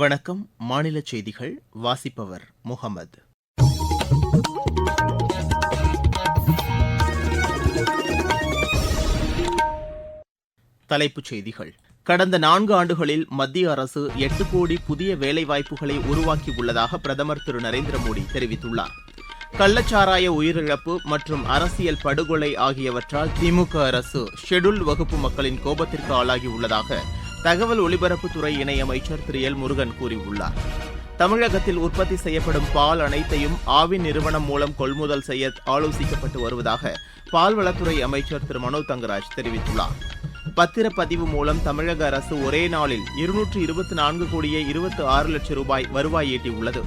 வணக்கம். மாநில செய்திகள் வாசிப்பவர் முகமது. தலைப்புச் செய்திகள். கடந்த நான்கு ஆண்டுகளில் மத்திய அரசு எட்டு கோடி புதிய வேலைவாய்ப்புகளை உருவாக்கியுள்ளதாக பிரதமர் திரு நரேந்திர மோடி தெரிவித்துள்ளார். கள்ளச்சாராய உயிரிழப்பு மற்றும் அரசியல் படுகொலை ஆகியவற்றால் திமுக அரசு ஷெட்யூல்டு வகுப்பு மக்களின் கோபத்திற்கு ஆளாகியுள்ளதாக தகவல் ஒலிபரப்புத்துறை இணையமைச்சர் திரு. எல். முருகன் கூறியுள்ளார். தமிழகத்தில் உற்பத்தி செய்யப்படும் பால் அனைத்தையும் ஆவின் நிறுவனம் மூலம் கொள்முதல் செய்ய ஆலோசிக்கப்பட்டு வருவதாக பால்வளத்துறை அமைச்சர் திரு. மனோ தங்கராஜ் தெரிவித்துள்ளார். பத்திரப்பதிவு மூலம் தமிழக அரசு ஒரே நாளில் இருநூற்று இருபத்தி நான்கு கோடியே இருபத்தி ஆறு லட்சம் ரூபாய் வருவாய் ஈட்டியுள்ளது.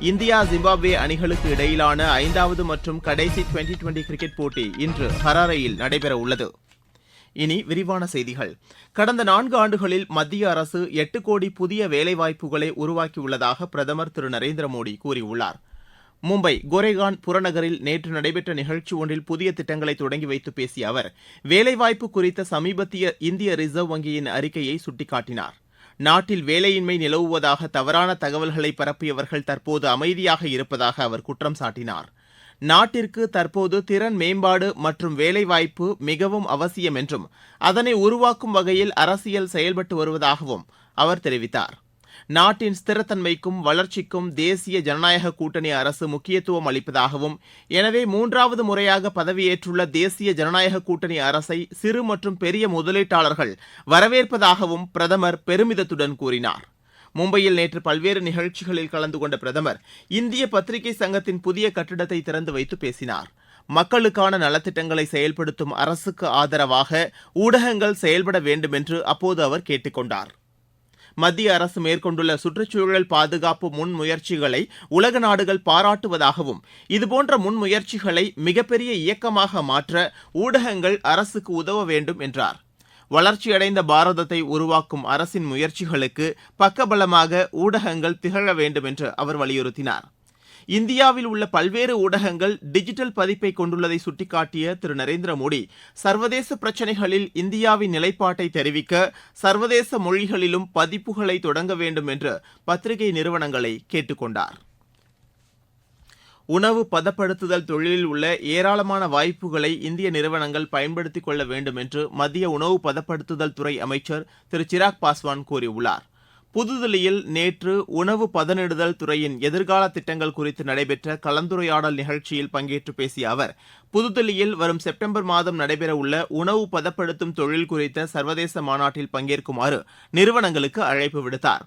இந்தியா ஜிம்பாப்வே அணிகளுக்கு இடையிலான ஐந்தாவது மற்றும் கடைசி டுவெண்டி டுவெண்டி கிரிக்கெட் போட்டி இன்று ஹராரையில் நடைபெறவுள்ளது. இனி விரிவான செய்திகள். கடந்த நான்கு ஆண்டுகளில் மத்திய அரசு எட்டு கோடி புதிய வேலைவாய்ப்புகளை உருவாக்கியுள்ளதாக பிரதமர் திரு. நரேந்திர மோடி கூறியுள்ளார். மும்பை கோரேகான் புறநகரில் நேற்று நடைபெற்ற நிகழ்ச்சி ஒன்றில் புதிய திட்டங்களை தொடங்கி வைத்து பேசிய அவர் வேலைவாய்ப்பு குறித்த சமீபத்திய இந்திய ரிசர்வ் வங்கியின் அறிக்கையை சுட்டிக்காட்டினார். நாட்டில் வேலையின்மை நிலவுவதாக தவறான தகவல்களை பரப்பியவர்கள் தற்போது அமைதியாக இருப்பதாக அவர் குற்றம் சாட்டினார். நாட்டிற்கு தற்போது திறன் மேம்பாடு மற்றும் வேலைவாய்ப்பு மிகவும் அவசியம் என்றும் அதனை உருவாக்கும் வகையில் அரசியல் செயல்பட்டு வருவதாகவும் அவர் தெரிவித்தார். நாட்டின் ஸ்திரத்தன்மைக்கும் வளர்ச்சிக்கும் தேசிய ஜனநாயக கூட்டணி அரசு முக்கியத்துவம் அளிப்பதாகவும் எனவே மூன்றாவது முறையாக பதவியேற்றுள்ள தேசிய ஜனநாயக கூட்டணி அரசை சிறு மற்றும் பெரிய முதலீட்டாளர்கள் வரவேற்பதாகவும் பிரதமர் பெருமிதத்துடன் கூறினார். மும்பையில் நேற்று பல்வேறு நிகழ்ச்சிகளில் கலந்து கொண்ட பிரதமர் இந்திய பத்திரிகை சங்கத்தின் புதிய கட்டிடத்தை திறந்து வைத்து பேசினார். மக்களுக்கான நலத்திட்டங்களை செயல்படுத்தும் அரசுக்கு ஆதரவாக ஊடகங்கள் செயல்பட வேண்டும் என்று அப்போது அவர் கேட்டுக் கொண்டார். மத்திய அரசு மேற்கொண்டுள்ள சுற்றுச்சூழல் பாதுகாப்பு முன்முயற்சிகளை உலக நாடுகள் பாராட்டுவதாகவும் இதுபோன்ற முன்முயற்சிகளை மிகப்பெரிய இயக்கமாக மாற்ற ஊடகங்கள் அரசுக்கு உதவ வேண்டும் என்றார். வளர்ச்சியடைந்த பாரதத்தை உருவாக்கும் அரசின் முயற்சிகளுக்கு பக்கபலமாக ஊடகங்கள் திகழ வேண்டும் என்று அவர் வலியுறுத்தினார். இந்தியாவில் உள்ள பல்வேறு ஊடகங்கள் டிஜிட்டல் பதிப்பை கொண்டுள்ளதை சுட்டிக்காட்டிய திரு. நரேந்திர மோடி சர்வதேச பிரச்சினைகளில் இந்தியாவின் நிலைப்பாட்டை தெரிவிக்க சர்வதேச மொழிகளிலும் பதிப்புகளை தொடங்க வேண்டும் என்று பத்திரிகை நிறுவனங்களை கேட்டுக்கொண்டார். உணவு பதப்படுத்துதல் தொழிலில் உள்ள ஏராளமான வாய்ப்புகளை இந்திய நிறுவனங்கள் பயன்படுத்திக் கொள்ள வேண்டும் என்று மத்திய உணவு பதப்படுத்துதல் துறை அமைச்சர் திரு சிராக் பாஸ்வான் கூறியுள்ளார். புதுதில்லியில் நேற்று உணவு பதனிடுதல் துறையின் எதிர்கால திட்டங்கள் குறித்து நடைபெற்ற கலந்துரையாடல் நிகழ்ச்சியில் பங்கேற்று பேசிய அவர் புதுதில்லியில் வரும் செப்டம்பர் மாதம் நடைபெறவுள்ள உணவு பதப்படுத்தும் தொழில் குறித்த சர்வதேச மாநாட்டில் பங்கேற்குமாறு நிறுவனங்களுக்கு அழைப்பு விடுத்தார்.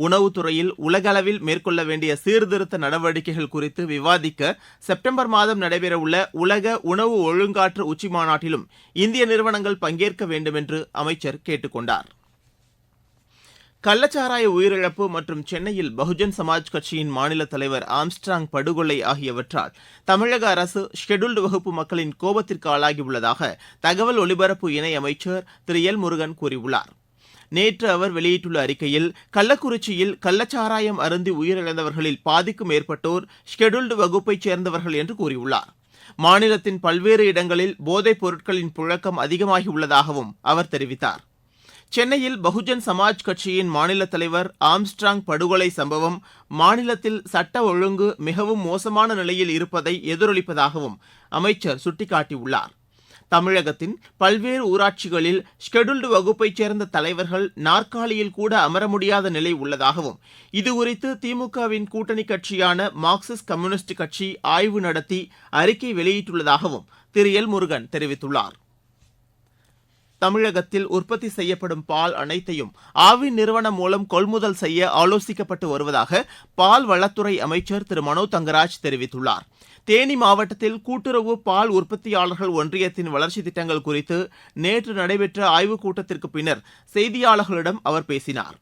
உணவுத்துறையில் உலகளவில் மேற்கொள்ள வேண்டிய சீர்திருத்த நடவடிக்கைகள் குறித்து விவாதிக்க செப்டம்பர் மாதம் நடைபெறவுள்ள உலக உணவு ஒழுங்காற்று உச்சிமாநாட்டிலும் இந்திய நிறுவனங்கள் பங்கேற்க வேண்டும் என்று அமைச்சர் கேட்டுக் கொண்டார். கள்ளச்சாராய உயிரிழப்பு மற்றும் சென்னையில் பகுஜன் சமாஜ் கட்சியின் மாநில தலைவர் ஆம்ஸ்ட்ராங் படுகொலை ஆகியவற்றால் தமிழக அரசு ஷெட்யூல்டு வகுப்பு மக்களின் கோபத்திற்கு ஆளாகியுள்ளதாக தகவல் ஒலிபரப்பு இணையமைச்சர் திரு எல் முருகன் கூறியுள்ளார். நேற்று அவர் வெளியிட்டுள்ள அறிக்கையில் கள்ளக்குறிச்சியில் கள்ளச்சாராயம் அருந்தி உயிரிழந்தவர்களில் பாதிக்கும் மேற்பட்டோர் ஷெட்யூல்டு வகுப்பைச் சேர்ந்தவர்கள் என்று கூறியுள்ளார். மாநிலத்தின் பல்வேறு இடங்களில் போதைப் பொருட்களின் புழக்கம் அதிகமாகியுள்ளதாகவும் அவர் தெரிவித்தார். சென்னையில் பகுஜன் சமாஜ் கட்சியின் மாநில தலைவர் ஆம்ஸ்ட்ராங் படுகொலை சம்பவம் மாநிலத்தில் சட்ட ஒழுங்கு மிகவும் மோசமான நிலையில் இருப்பதை எதிரொலிப்பதாகவும் அமைச்சர் சுட்டிக்காட்டியுள்ளார். தமிழகத்தின் பல்வேறு ஊராட்சிகளில் ஷெட்யூல்டு வகுப்பைச் சேர்ந்த தலைவர்கள் நாற்காலியில் கூட அமர முடியாத நிலை உள்ளதாகவும் இதுகுறித்து திமுகவின் கூட்டணி கட்சியான மார்க்சிஸ்ட் கம்யூனிஸ்ட் கட்சி ஆய்வு நடத்தி அறிக்கை வெளியிட்டுள்ளதாகவும் திரு எல் முருகன் தெரிவித்துள்ளார். தமிழகத்தில் உற்பத்தி செய்யப்படும் பால் அனைத்தையும் ஆவின் நிறுவனம் மூலம் கொள்முதல் செய்ய ஆலோசிக்கப்பட்டு வருவதாக பால் வளத்துறை அமைச்சர் திரு. மனோ தங்கராஜ் தெரிவித்துள்ளார். தேனி மாவட்டத்தில் கூட்டுறவு பால் உற்பத்தியாளர்கள் ஒன்றியத்தின் வளர்ச்சி திட்டங்கள் குறித்து நேற்று நடைபெற்ற ஆய்வுக் கூட்டத்திற்கு பின்னர் செய்தியாளர்களிடம் அவர் பேசினார்.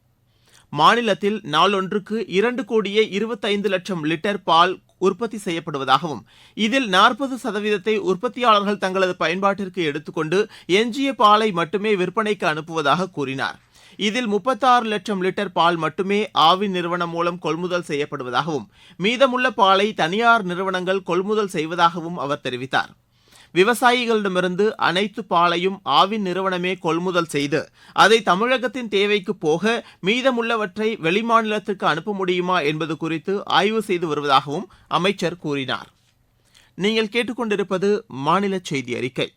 மாநிலத்தில் நாளொன்றுக்கு இரண்டு கோடியே இருபத்தைந்து லட்சம் லிட்டர் பால் உற்பத்தி செய்யப்படுவதாகவும் இதில் நாற்பது சதவீதத்தை உற்பத்தியாளர்கள் தங்களது பயன்பாட்டிற்கு எடுத்துக்கொண்டு எஞ்சிய பாலை மட்டுமே விற்பனைக்கு அனுப்புவதாக கூறினார். இதில் முப்பத்தாறு லட்சம் லிட்டர் பால் மட்டுமே ஆவின் நிறுவனம் மூலம் கொள்முதல் செய்யப்படுவதாகவும் மீதமுள்ள பாலை தனியார் நிறுவனங்கள் கொள்முதல் செய்வதாகவும் அவர் தெரிவித்தார். விவசாயிகளிடமிருந்து அனைத்து பாலையும் ஆவின் நிறுவனமே கொள்முதல் செய்து அதை தமிழகத்தின் தேவைக்கு போக மீதமுள்ளவற்றை வெளிமாநிலத்திற்கு அனுப்ப முடியுமா என்பது குறித்து ஆய்வு செய்து வருவதாகவும் அமைச்சர் கூறினார். நீங்கள் கேட்டுக்கொண்டிருப்பது மாநில செய்தி அறிக்கை.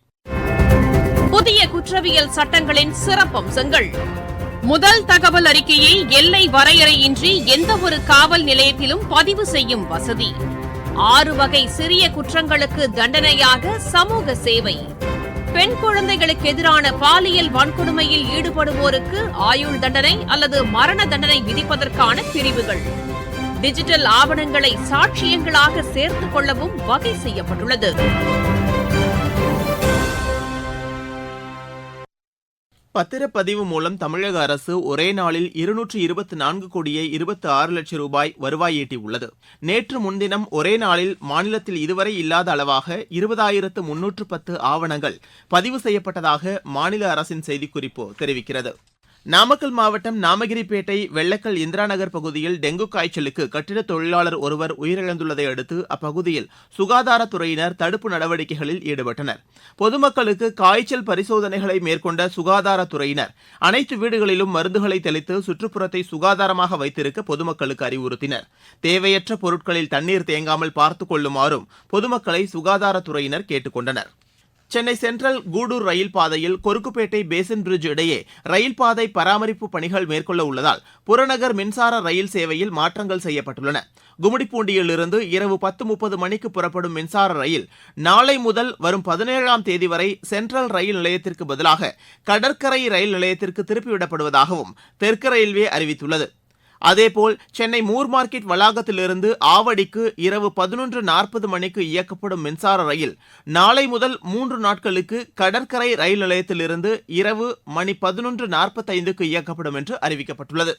புதிய குற்றவியல் சட்டங்களின் சிறப்பம்சங்கள். முதல் தகவல் அறிக்கையை எல்லை வரையறையின்றி எந்தவொரு காவல் நிலையத்திலும் பதிவு செய்யும் வசதி. ஆறு வகை சிறிய குற்றங்களுக்கு தண்டனையாக சமூக சேவை. பெண் குழந்தைகளுக்கு எதிரான பாலியல் வன்கொடுமையில் ஈடுபடுவோருக்கு ஆயுள் தண்டனை அல்லது மரண தண்டனை விதிப்பதற்கான பிரிவுகள். டிஜிட்டல் ஆவணங்களை சாட்சியங்களாக சேர்த்துக் கொள்ளவும் வகை செய்யப்பட்டுள்ளது. பத்திரப்பதிவு மூலம் தமிழக அரசு ஒரே நாளில் இருநூற்று இருபத்தி நான்கு கோடியே இருபத்தி ஆறு லட்சம் ரூபாய் வருவாய் ஈட்டியுள்ளது. நேற்று முன்தினம் ஒரே நாளில் மாநிலத்தில் இதுவரை இல்லாத அளவாக இருபதாயிரத்து முன்னூற்று பத்து ஆவணங்கள் பதிவு செய்யப்பட்டதாக மாநில அரசின் செய்திக்குறிப்பு தெரிவிக்கிறது. நாமக்கல் மாவட்டம் நாமகிரிப்பேட்டை வெள்ளக்கல் இந்திரா நகர் பகுதியில் டெங்கு காய்ச்சலுக்கு கட்டிட தொழிலாளர் ஒருவர் உயிரிழந்துள்ளதை அடுத்து அப்பகுதியில் சுகாதாரத்துறையினர் தடுப்பு நடவடிக்கைகளில் ஈடுபட்டனர். பொதுமக்களுக்கு காய்ச்சல் பரிசோதனைகளை மேற்கொண்ட சுகாதாரத்துறையினர் அனைத்து வீடுகளிலும் மருந்துகளை தெளித்து சுற்றுப்புறத்தை சுகாதாரமாக வைத்திருக்க பொதுமக்களுக்கு அறிவுறுத்தினர். தேவையற்ற பொருட்களில் தண்ணீர் தேங்காமல் பார்த்துக் கொள்ளுமாறும் பொதுமக்களை சுகாதாரத்துறையினர் கேட்டுக் கொண்டனர். சென்னை சென்ட்ரல் கூடூர் ரயில் பாதையில் கொருக்குப்பேட்டை பேசன் பிரிட்ஜ் இடையே ரயில் பாதை பராமரிப்பு பணிகள் மேற்கொள்ள உள்ளதால் புறநகர் மின்சார ரயில் சேவையில் மாற்றங்கள் செய்யப்பட்டுள்ளன. கும்மிடிப்பூண்டியிலிருந்து இரவு பத்து முப்பது மணிக்கு புறப்படும் மின்சார ரயில் நாளை முதல் வரும் பதினேழாம் தேதி வரை சென்ட்ரல் ரயில் நிலையத்திற்கு பதிலாக கடற்கரை ரயில் நிலையத்திற்கு திருப்பிவிடப்படுவதாகவும் தெற்கு ரயில்வே அறிவித்துள்ளது. அதேபோல் சென்னை மூர் மார்க்கெட் வளாகத்திலிருந்து ஆவடிக்கு இரவு பதினொன்று நாற்பது மணிக்கு இயக்கப்படும் மின்சார ரயில் நாளை முதல் மூன்று நாட்களுக்கு கடற்கரை ரயில் நிலையத்திலிருந்து இரவு மணி பதினொன்று நாற்பத்தைந்துக்கு இயக்கப்படும் என்று அறிவிக்கப்பட்டுள்ளது.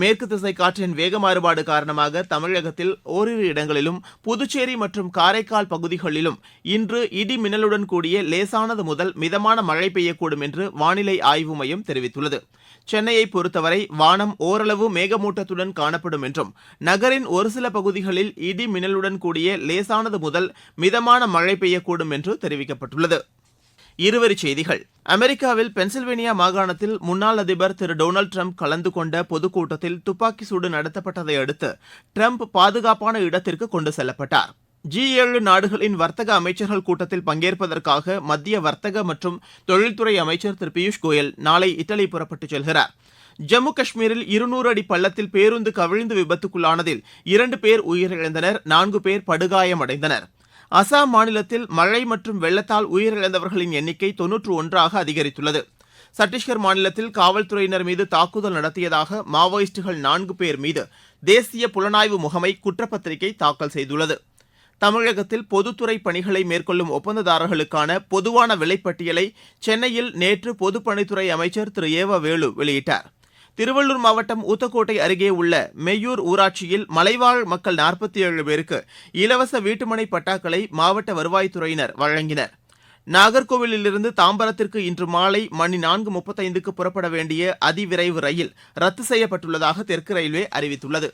மேற்கு திசை காற்றின் வேக மாறுபாடு காரணமாக தமிழகத்தில் ஓரிரு இடங்களிலும் புதுச்சேரி மற்றும் காரைக்கால் பகுதிகளிலும் இன்று இடி மின்னலுடன் கூடிய லேசானது முதல் மிதமான மழை பெய்யக்கூடும் என்று வானிலை ஆய்வு மையம் தெரிவித்துள்ளது. சென்னையை பொறுத்தவரை வானம் ஓரளவு மேகமூட்டத்துடன் காணப்படும் என்றும் நகரின் ஒரு சில பகுதிகளில் இடி மின்னலுடன் கூடிய லேசானது முதல் மிதமான மழை பெய்யக்கூடும் என்று தெரிவிக்கப்பட்டுள்ளது. இருவரிச் செய்திகள். அமெரிக்காவில் பென்சில்வேனியா மாகாணத்தில் முன்னாள் அதிபர் திரு டொனால்டு ட்ரம்ப் கலந்து கொண்ட பொதுக்கூட்டத்தில் துப்பாக்கி சூடு நடத்தப்பட்டதை அடுத்து ட்ரம்ப் பாதுகாப்பான இடத்திற்கு கொண்டு செல்லப்பட்டார். ஜி ஏழு நாடுகளின் வர்த்தக அமைச்சர்கள் கூட்டத்தில் பங்கேற்பதற்காக மத்திய வர்த்தக மற்றும் தொழில்துறை அமைச்சர் திரு பியூஷ் கோயல் நாளை இட்டலி புறப்பட்டுச் செல்கிறார். ஜம்மு காஷ்மீரில் இருநூறு அடி பள்ளத்தில் பேருந்து கவிழ்ந்து விபத்துக்குள்ளானதில் இரண்டு பேர் உயிரிழந்தனர் நான்கு பேர் படுகாயமடைந்தனர். அசாம் மாநிலத்தில் மழை மற்றும் வெள்ளத்தால் உயிரிழந்தவர்களின் எண்ணிக்கை தொன்னூற்று ஒன்றாக அதிகரித்துள்ளது. சத்தீஸ்கர் மாநிலத்தில் காவல்துறையினர் மீது தாக்குதல் நடத்தியதாக மாவோயிஸ்டுகள் நான்கு பேர் மீது தேசிய புலனாய்வு முகமை குற்றப்பத்திரிகை தாக்கல் செய்துள்ளது. தமிழகத்தில் பொதுத்துறை பணிகளை மேற்கொள்ளும் ஒப்பந்ததாரர்களுக்கான பொதுவான விலைப்பட்டியலை சென்னையில் நேற்று பொதுப்பணித்துறை அமைச்சர் திரு ஏவ வேலு வெளியிட்டார். திருவள்ளூர் மாவட்டம் ஊத்தக்கோட்டை அருகே உள்ள மெய்யூர் ஊராட்சியில் மலைவாழ் மக்கள் நாற்பத்தி ஏழு பேருக்கு இலவச வீட்டுமனை பட்டாக்களை மாவட்ட வருவாய்த்துறையினர் வழங்கினர். நாகர்கோவிலிருந்து தாம்பரத்திற்கு இன்று மாலை மணி நான்கு முப்பத்தைந்துக்கு புறப்பட வேண்டிய அதிவிரைவு ரயில் ரத்து செய்யப்பட்டுள்ளதாக தெற்கு ரயில்வே அறிவித்துள்ளது.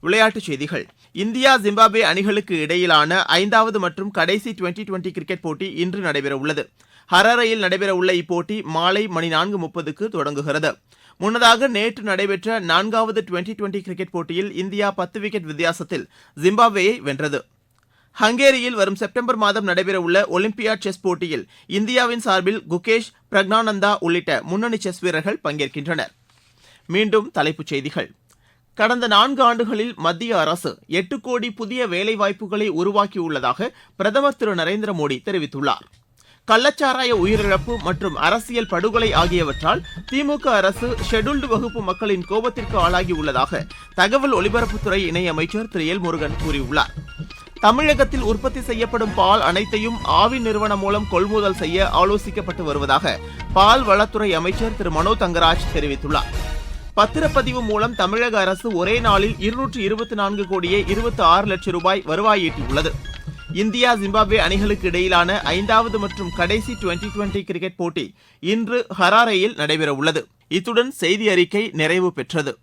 விளையாட்டுச் செய்திகள். இந்தியா ஜிம்பாப்வே அணிகளுக்கு இடையிலான ஐந்தாவது மற்றும் கடைசி டுவெண்டி டுவெண்டி கிரிக்கெட் போட்டி இன்று நடைபெறவுள்ளது. ஹரரையில் நடைபெறவுள்ள இப்போட்டி மாலை மணி நான்கு முப்பதுக்கு தொடங்குகிறது. முன்னதாக நேற்று நடைபெற்ற நான்காவது டுவெண்டி டுவெண்டி கிரிக்கெட் போட்டியில் இந்தியா பத்து விக்கெட் வித்தியாசத்தில் ஜிம்பாப்வேயை வென்றது. ஹங்கேரியில் வரும் செப்டம்பர் மாதம் நடைபெறவுள்ள ஒலிம்பியாட் செஸ் போட்டியில் இந்தியாவின் சார்பில் குகேஷ் பிரக்னானந்தா உள்ளிட்ட முன்னணி செஸ் வீரர்கள் பங்கேற்கின்றனர். மீண்டும் தலைப்புச் செய்திகள். கடந்த நான்கு ஆண்டுகளில் மத்திய அரசு எட்டு கோடி புதிய வேலைவாய்ப்புகளை உருவாக்கியுள்ளதாக பிரதமர் திரு நரேந்திர மோடி தெரிவித்துள்ளார். கள்ளச்சாராய உயிரிழப்பு மற்றும் அரசியல் படுகொலை ஆகியவற்றால் திமுக அரசு ஷெட்யூல்டு வகுப்பு மக்களின் கோபத்திற்கு ஆளாகியுள்ளதாக தகவல் ஒலிபரப்புத்துறை இணையமைச்சர் திரு எல் முருகன் கூறியுள்ளார். தமிழகத்தில் உற்பத்தி செய்யப்படும் பால் அனைத்தையும் ஆவி நிறுவனம் மூலம் கொள்முதல் செய்ய ஆலோசிக்கப்பட்டு வருவதாக பால் வளத்துறை அமைச்சர் திரு மனோ தங்கராஜ் தெரிவித்துள்ளார். பத்திரப்பதிவு மூலம் தமிழக அரசு ஒரே நாளில் இருநூற்று இருபத்தி நான்கு கோடியே இருபத்தி ஆறு லட்சம் ரூபாய் வருவாய் ஈட்டியுள்ளது. இந்தியா ஜிம்பாப்வே அணிகளுக்கு இடையிலான ஐந்தாவது மற்றும் கடைசி டுவெண்டி டுவெண்டி கிரிக்கெட் போட்டி இன்று ஹராரேயில் நடைபெறவுள்ளது. இத்துடன் செய்தி அறிக்கை நிறைவு பெற்றது.